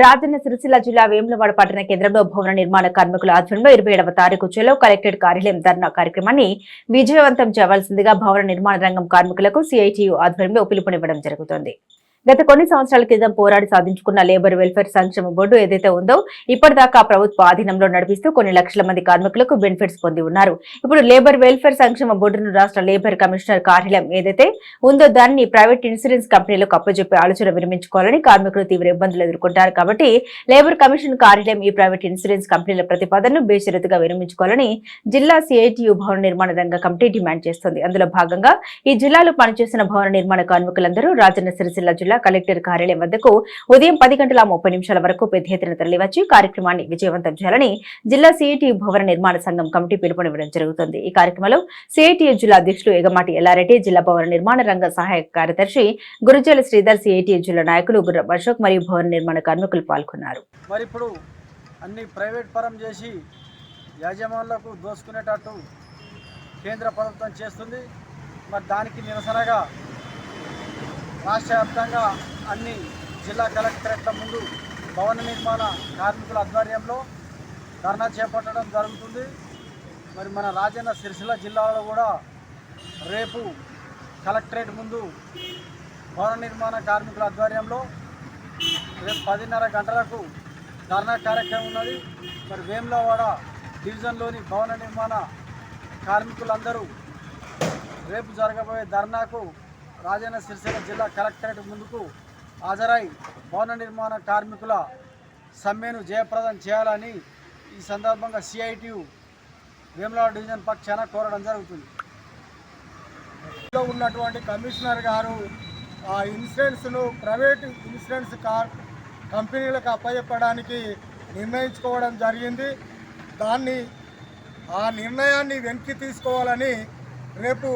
రాజన్న సిరిసిల్ల జిల్లా వేములవాడ పట్టణ కేంద్రంలో భవన నిర్మాణ కార్మికుల ఆధ్వర్యంలో ఇరవై ఏడవ తారీఖు చెలో కలెక్టరేట్ కార్యాలయం ధర్నా కార్యక్రమాన్ని విజయవంతం చేయవలసిందిగా భవన నిర్మాణ రంగం కార్మికులకు సిఐటియు ఆధ్వర్యంలో పిలుపునివ్వడం జరుగుతోంది. గత కొన్ని సంవత్సరాల క్రితం పోరాడి సాధించుకున్న లేబర్ వెల్ఫేర్ సంక్షేమ బోర్డు ఏదైతే ఉందో ఇప్పటిదాకా ప్రభుత్వ ఆధీనంలో నడిపిస్తూ కొన్ని లక్షల మంది కార్మికులకు బెనిఫిట్స్ పొంది ఉన్నారు. ఇప్పుడు లేబర్ వెల్ఫేర్ సంక్షేమ బోర్డును రాష్ట్ర లేబర్ కమిషనర్ కార్యాలయం ఏదైతే ఉందో దాన్ని ప్రైవేట్ ఇన్సూరెన్స్ కంపెనీలకు అప్పజెప్పే ఆలోచన విరమించుకోవాలని కార్మికులు తీవ్ర ఇబ్బందులు ఎదుర్కొంటారు. కాబట్టి లేబర్ కమిషన్ కార్యాలయం ఈ ప్రైవేట్ ఇన్సూరెన్స్ కంపెనీల ప్రతిపాదనను బేషరతుగా విరమించుకోవాలని జిల్లా సిఐటియు భవన నిర్మాణ రంగ కమిటీ డిమాండ్ చేస్తోంది. అందులో భాగంగా ఈ జిల్లాలో పనిచేస్తున్న భవన నిర్మాణ కార్మికులందరూ రాజన్న సిరిసిల్ల జిల్లా కలెక్టర్ కార్యాలయం వద్దకు ఉదయం పది గంటల ముప్పై నిమిషాల వరకు పెద్ద ఎత్తున తరలివచ్చి కార్యక్రమాన్ని విజయవంతం చేయాలని జిల్లా సిఐటి భవన నిర్మాణ సంఘం కమిటీ పిలుపునివ్వడం జరుగుతుంది. ఈ కార్యక్రమంలో సిఐటియు జిల్లా అధ్యక్షులు ఎగమాటి ఎల్లారెడ్డి జిల్లా భవన నిర్మాణ రంగ సహాయక కార్యదర్శి గురుజల శ్రీధర్ సిఐటి జిల్లా నాయకులు గుర్రం అశోక్ మరియు భవన నిర్మాణ కార్మికులు పాల్గొన్నారు. మరి ఇప్పుడు అన్ని ప్రైవేట్ పరం చేసి యాజమాన్లకు దోసుకునేటట్టు కేంద్ర ప్రభుత్వం చేస్తుంది. మరి దానికి నిరసనగా రాష్ట్ర వ్యాప్తంగా అన్ని జిల్లా కలెక్టరేట్ల ముందు భవన నిర్మాణ కార్మికుల ఆధ్వర్యంలో ధర్నా చేపట్టడం జరుగుతుంది. మరి మన రాజన్న సిరిసిల్ల జిల్లాలో కూడా రేపు కలెక్టరేట్ ముందు భవన నిర్మాణ కార్మికుల ఆధ్వర్యంలో రేపు పదిన్నర గంటలకు ధర్నా కార్యక్రమం ఉన్నది. మరి వేములవాడ డివిజన్లోని భవన నిర్మాణ కార్మికులందరూ రేపు జరగబోయే ధర్నాకు రాజన్న సిరిసిల్ల జిల్లా కలెక్టరేట్ ముందుకు హాజరై భవన నిర్మాణ కార్మికుల సమ్మెను జయప్రదం చేయాలని ఈ సందర్భంగా సిఐటియు వేములవాడ డివిజన్ పక్షాన కోరడం జరుగుతుంది. ఉన్నటువంటి కమిషనర్ గారు ఆ ఇన్సూరెన్స్ను ప్రైవేట్ ఇన్సూరెన్స్ కార్ కంపెనీలకు అప్పచెప్పడానికి నిర్ణయించుకోవడం జరిగింది. దాన్ని ఆ నిర్ణయాన్ని వెనక్కి తీసుకోవాలని రేపు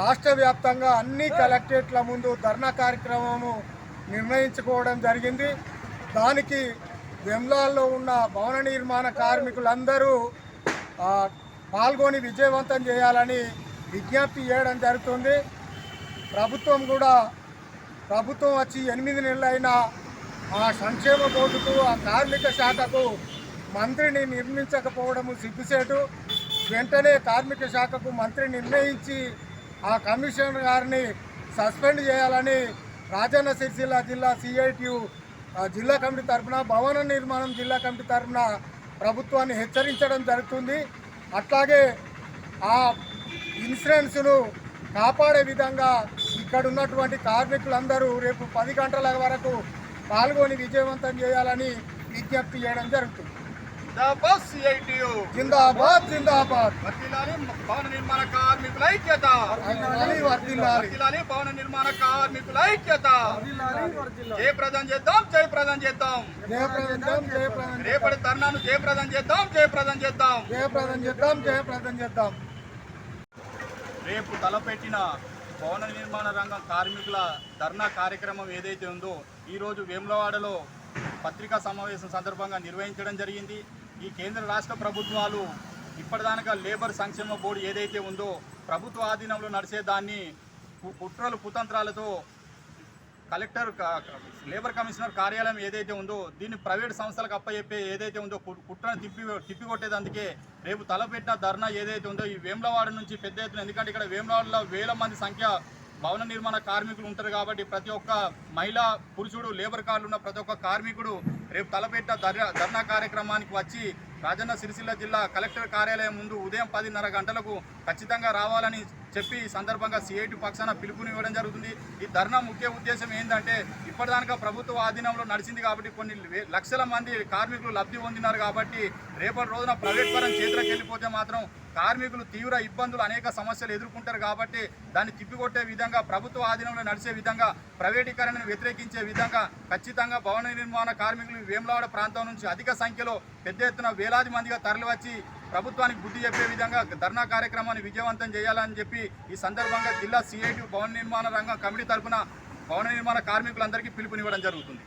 రాష్ట్ర వ్యాప్తంగా అన్ని కలెక్టరేట్ల ముందు ధర్నా కార్యక్రమము నిర్ణయించుకోవడం జరిగింది. దానికి వెమ్లాల్లో ఉన్న భవన నిర్మాణ కార్మికులందరూ పాల్గొని విజయవంతం చేయాలని విజ్ఞప్తి చేయడం జరుగుతుంది. ప్రభుత్వం కూడా ప్రభుత్వం వచ్చి ఎనిమిది నెలలైన ఆ సంక్షేమ బోర్డుకు ఆ కార్మిక శాఖకు మంత్రిని నిర్మించకపోవడము సిగ్గుసేటు వెంటనే కార్మిక శాఖకు మంత్రి నిర్ణయించి ఆ కమిషనర్ గారిని సస్పెండ్ చేయాలని రాజన్న సిరిసిల్ల జిల్లా సిఐటియు జిల్లా కమిటీ తరఫున భవన నిర్మాణం జిల్లా కమిటీ తరఫున ప్రభుత్వాన్ని హెచ్చరించడం జరుగుతుంది. అట్లాగే ఆ ఇన్సూరెన్స్ను కాపాడే విధంగా ఇక్కడ ఉన్నటువంటి కార్మికులందరూ రేపు పది గంటల వరకు పాల్గొని విజయవంతం చేయాలని విజ్ఞప్తి చేయడం జరుగుతుంది. జిందాబాద్ సిఐటియు జిందాబాద్ జిందాబాద్. భవన నిర్మాణ కార్మికుల ఐక్యత. వర్ధిల్లాలి, భవన నిర్మాణ కార్మికుల ఐక్యత. జయప్రదం చేద్దాం జయప్రదం చేద్దాం. రేపటి ధర్నాను జయప్రదం చేద్దాం జయప్రదం చేద్దాం. జయప్రదం చేద్దాం జయప్రదం చేద్దాం. రేపు తలపెట్టిన భవన నిర్మాణ రంగం కార్మికుల ధర్నా కార్యక్రమం ఏదైతే ఉందో ఈరోజు వేములవాడలో పత్రికా సమావేశం సందర్భంగా నిర్వహించడం జరిగింది. ఈ కేంద్ర రాష్ట్ర ప్రభుత్వాలు ఇప్పటిదాకా లేబర్ సంక్షేమ బోర్డు ఏదైతే ఉందో ప్రభుత్వ ఆధీనంలో నడిచేదాన్ని కుట్రలు కుతంత్రాలతో కలెక్టర్ లేబర్ కమిషనర్ కార్యాలయం ఏదైతే ఉందో దీన్ని ప్రైవేట్ సంస్థలకు అప్పచెప్పే ఏదైతే ఉందో కు- కుట్రను తిప్పి తిప్పికొట్టేదందుకే రేపు తలపెట్టిన ధర్నా ఏదైతే ఉందో ఈ వేములవాడ నుంచి పెద్ద ఎత్తున ఎందుకంటే ఇక్కడ వేములవాడలో వేల మంది సంఖ్య భవన నిర్మాణ కార్మికులు ఉంటారు కాబట్టి ప్రతి ఒక్క మహిళ పురుషుడు లేబర్ కార్డులు ఉన్న ప్రతి ఒక్క కార్మికుడు రేపు తలపెట్టిన ధర్నా ధర్నా కార్యక్రమానికి వచ్చి రాజన్న సిరిసిల్ల జిల్లా కలెక్టర్ కార్యాలయం ముందు ఉదయం పదిన్నర గంటలకు ఖచ్చితంగా రావాలని చెప్పి ఈ సందర్భంగా సిఐటి పక్షాన పిలుపునివ్వడం జరుగుతుంది. ఈ ధర్నా ముఖ్య ఉద్దేశం ఏంటంటే ఇప్పటిదానికా ప్రభుత్వ ఆధీనంలో నడిచింది కాబట్టి కొన్ని లక్షల మంది కార్మికులు లబ్ధి పొందినారు కాబట్టి రేపటి రోజున ప్రైవేట్ పరం చేతులకు వెళ్ళిపోతే మాత్రం కార్మికులు తీవ్ర ఇబ్బందులు అనేక సమస్యలు ఎదుర్కొంటారు కాబట్టి దాన్ని తిప్పికొట్టే విధంగా ప్రభుత్వ ఆధీనంలో నడిచే విధంగా ప్రైవేటీకరణను వ్యతిరేకించే విధంగా ఖచ్చితంగా భవన నిర్మాణ కార్మికులు వేములవాడ ప్రాంతం నుంచి అధిక సంఖ్యలో పెద్ద ఎత్తున వేలాది మందిగా తరలివచ్చి ప్రభుత్వానికి బుద్ధి చెప్పే విధంగా ధర్నా కార్యక్రమాన్ని విజయవంతం చేయాలని చెప్పి ఈ సందర్భంగా జిల్లా సిఐటి భవన నిర్మాణ రంగం కమిటీ తరఫున భవన నిర్మాణ కార్మికులందరికీ పిలుపునివ్వడం జరుగుతుంది.